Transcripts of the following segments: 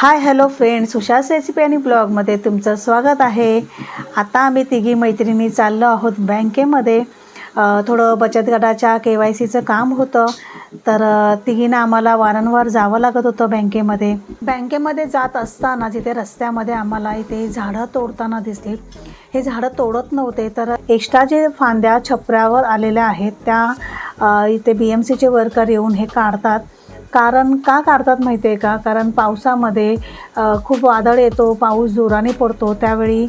हाय hello friends सुशास recipe आणि ब्लॉगमध्ये तुमचं स्वागत आहे. आता आम्ही तिघी मैत्रिणी चाललो आहोत बँकेमध्ये. थोडं बचत गटाच्या के वाय सीचं काम होतं. तर तिघींना आम्हाला वारंवार जावं लागत होतं बँकेमध्ये. बँकेमध्ये जात असताना जिथे रस्त्यामध्ये आम्हाला इथे झाडं तोडताना दिसली. हे झाडं तोडत नव्हते तर एक्स्ट्रा जे फांद्या छपऱ्यावर आलेल्या आहेत त्या इथे बी एम सीचे वर्कर येऊन हे काढतात. कारण का काढतात माहिती आहे का? कारण पावसामध्ये खूप वादळ येतो पाऊस जोराने पडतो त्यावेळी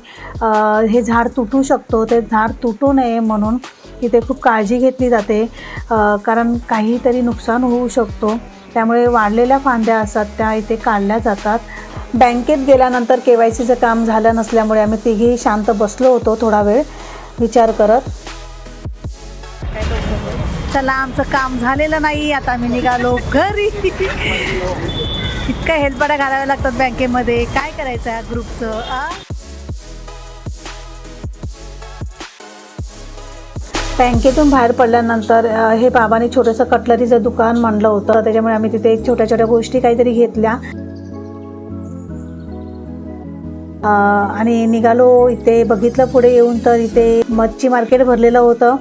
हे झाड तुटू शकतो ते झाड तुटू नये म्हणून इथे खूप काळजी घेतली जाते. कारण काहीतरी नुकसान होऊ शकतो. त्यामुळे वाढलेल्या फांद्या असतात त्या इथे काढल्या जातात. बँकेत गेल्यानंतर के वाय सीचं काम झालं नसल्यामुळे आम्ही तिघी शांत बसलो होतो थोडा वेळ विचार करत. चला आमचं काम झालेलं नाही आता आम्ही निघालो घरी. इतका हेल्पडा घालाव्या लागतात बँकेमध्ये. काय करायचं आहे ग्रुपचं बँकेतून बाहेर पडल्यानंतर हे बाबांनी छोटंसं कटलरीचं दुकान मांडलं होतं. त्याच्यामुळे आम्ही तिथे छोट्या छोट्या गोष्टी काहीतरी घेतल्या. आणि निघालो इथे. बघितलं पुढे येऊन तर इथे मच्छी मार्केट भरलेलं होतं.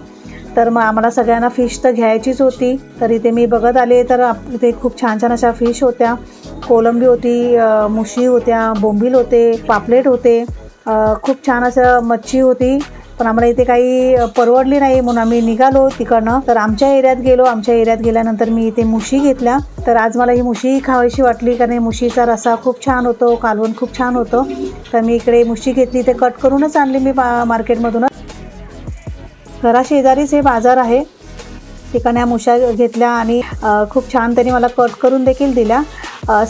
तर मग आम्हाला सगळ्यांना फिश तर घ्यायचीच होती. तर इथे मी बघत आले तर इथे खूप छान छान अशा फिश होत्या. कोलंबी होती मुशी होत्या बोंबील होते पापलेट होते. खूप छान असं मच्छी होती. पण आम्हाला इथे काही परवडली नाही म्हणून आम्ही निघालो तिकडनं. तर आमच्या एरियात गेलो. आमच्या एरियात गेल्यानंतर मी इथे मुशी घेतल्या. तर आज मला ही मुशी खावीशी वाटली कारण मुशीचा रसा खूप छान होतो कालवण खूप छान होतं. तर मी इकडे मुशी घेतली. ते कट करूनच आणली मी बा मार्केटमधूनच घराशेजारीच हे बाजार आहे. ठिकाण्या मुशा घेतल्या आणि खूप छान त्यांनी मला कट करून देखील दिल्या.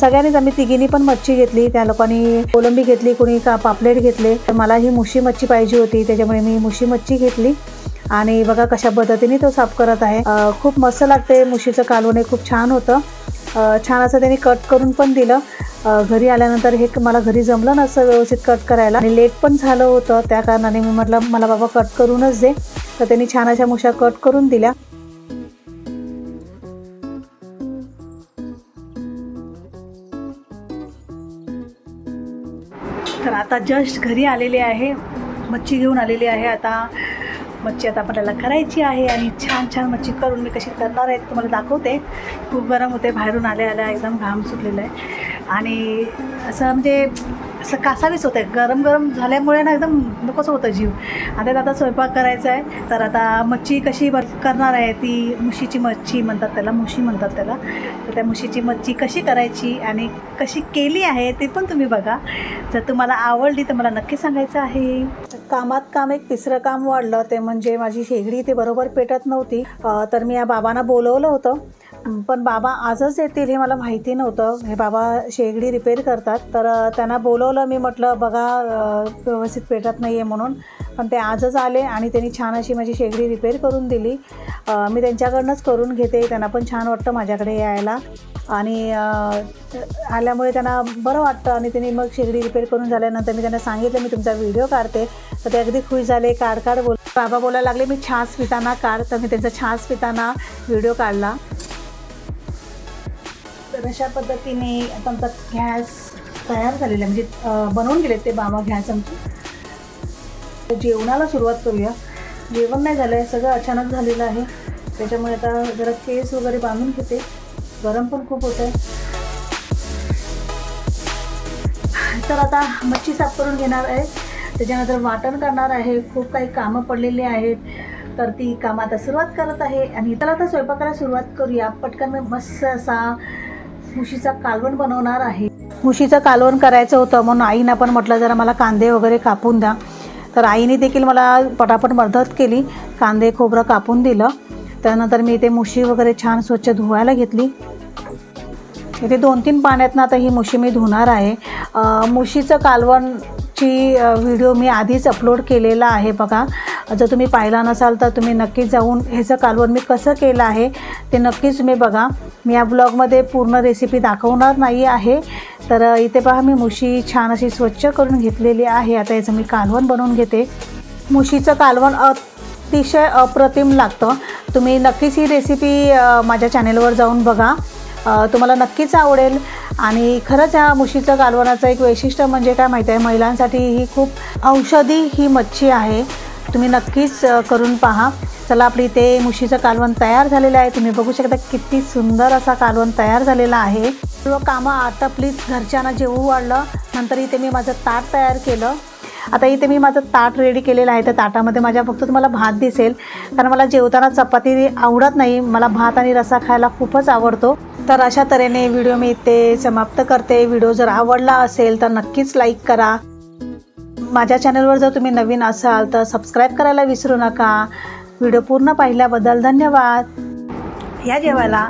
सगळ्यांनीच आम्ही तिघींनी पण मच्छी घेतली. त्या लोकांनी कोलंबी घेतली कोणी का पापलेट घेतले. तर मला ही मुशी मच्छी पाहिजे होती त्याच्यामुळे मी मुशी मच्छी घेतली. आणि बघा कशा पद्धतीने तो साफ करत आहे. खूप मस्त लागते मुशीचं कालवण हे खूप छान होतं. छान असं त्यांनी कट करून पण दिलं. घरी आल्यानंतर हे मला घरी जमलं नसतं व्यवस्थित कट करायला. आणि लेट पण झालं होतं त्या कारणाने मी म्हटलं मला बाबा कट करूनच दे. तर त्यांनी छान अशा मुशा कट करून दिल्या. तर आता जस्ट घरी आलेले आहे. मच्छी घेऊन आलेली आहे आता. मच्छी आता आपल्याला करायची आहे आणि छान छान मच्छी करून मी कशी करणार आहे तुम्हाला दाखवते. खूप गरम होते बाहेरून आल्या आल्या एकदम घाम सुटलेलं आहे. आणि असं म्हणजे असं कासावीस होतं आहे गरम गरम झाल्यामुळे ना एकदम नकोच होतं जीव. आता आता स्वयंपाक करायचा आहे तर आता मच्छी कशी बर करणार आहे ती? मुशीची मच्छी म्हणतात त्याला मुशी म्हणतात त्याला. तर त्या मुशीची मच्छी कशी करायची आणि कशी केली आहे ते पण तुम्ही बघा. जर तुम्हाला आवडली तर मला नक्की सांगायचं आहे. कामात काम एक तिसरं काम वाढलं. ते म्हणजे माझी शेगडी ते बरोबर पेटत नव्हती. तर मी या बाबांना बोलवलं होतं. पण बाबा आजच येतील हे मला माहिती नव्हतं. हे बाबा शेगडी रिपेअर करतात. तर त्यांना बोलवलं मी म्हटलं बघा व्यवस्थित पेटत नाही आहे म्हणून. पण ते आजच आले आणि त्यांनी छान अशी माझी शेगडी रिपेअर करून दिली. मी त्यांच्याकडनंच करून घेते. त्यांना पण छान वाटतं माझ्याकडे यायला. आणि आल्यामुळे त्यांना बरं वाटतं आणि त्यांनी मग शेगडी रिपेअर करून झाल्यानंतर मी त्यांना सांगितलं मी तुमचा व्हिडिओ काढते. तर ते अगदी खुश झाले. काढ काढ बोल बाबा बोलायला लागले मी छास पिताना काढ. तर मी त्यांचा छास पिताना व्हिडिओ काढला. तर अशा पद्धतीने आता आमचा गॅस तयार झालेला आहे म्हणजे बनवून गेलेत ते बाबा गॅस आमचे. जेवणाला सुरुवात करूया. जेवण नाही झालं आहे सगळं अचानक झालेलं आहे. त्याच्यामुळे आता जरा केस वगैरे बांधून घेते. गरम पण खूप होतं आहे तर आता मच्छी साफ करून घेणार आहे. त्याच्यानंतर वाटण करणार आहे. खूप काही कामं पडलेली आहेत. तर ती कामं आता सुरुवात करत आहे. आणि त्याला आता स्वयंपाकाला सुरुवात करूया. पटकन मस्त असा मुशीचा कालवण बनवणार आहे. मुशीचं कालवण करायचं होतं म्हणून आईनं पण म्हटलं जरा मला कांदे वगैरे कापून द्या. तर आईने देखील मला पटापट मदत केली कांदे खोबरं कापून दिलं. त्यानंतर मी इथे मुशी वगैरे छान स्वच्छ धुवायला घेतली. इथे दोन तीन पाण्यातनं आता ही मुशी मी धुणार आहे. मुशीचं कालवणची व्हिडिओ मी आधीच अपलोड केलेला आहे बघा. जर तुम्ही पाहिला नसाल तर तुम्ही नक्कीच जाऊन ह्याचं कालवण मी कसं केलं आहे ते नक्कीच तुम्ही बघा. मी या ब्लॉगमध्ये पूर्ण रेसिपी दाखवणार नाही आहे. तर इथे पहा मी मुशी छान अशी स्वच्छ करून घेतलेली आहे. आता याचं मी कालवण बनवून घेते. मुशीचं कालवण अतिशय अप्रतिम लागतं. तुम्ही नक्कीच ही रेसिपी माझ्या चॅनेलवर जाऊन बघा. तुम्हाला नक्कीच आवडेल. आणि खरंच ह्या मुशीचं कालवणाचं एक वैशिष्ट्य म्हणजे काय माहिती आहे? महिलांसाठी ही खूप औषधी ही मच्छी आहे. तुम्ही नक्कीच करून पहा. चला आपली इथे मुशीचं कालवण तयार झालेलं आहे. तुम्ही बघू शकता किती सुंदर असा कालवण तयार झालेला आहे. सर्व कामं आटपलीत. घरच्यांना जेवू वाढलं. नंतर इथे मी माझं ताट तयार केलं. आता इथे मी माझं ताट रेडी केलेलं आहे. त्या ताटामध्ये माझ्या फक्त तुम्हाला भात दिसेल. कारण मला जेवताना चपाती आवडत नाही. मला भात आणि रसा खायला खूपच आवडतो. तर अशा तऱ्हेने व्हिडिओ मी इथे समाप्त करते. व्हिडिओ जर आवडला असेल तर नक्कीच लाईक करा. माझ्या चॅनलवर जर तुम्ही नवीन असाल तर सबस्क्राईब करायला विसरू नका. व्हिडिओ पूर्ण पाहिल्याबद्दल धन्यवाद. या जेवायला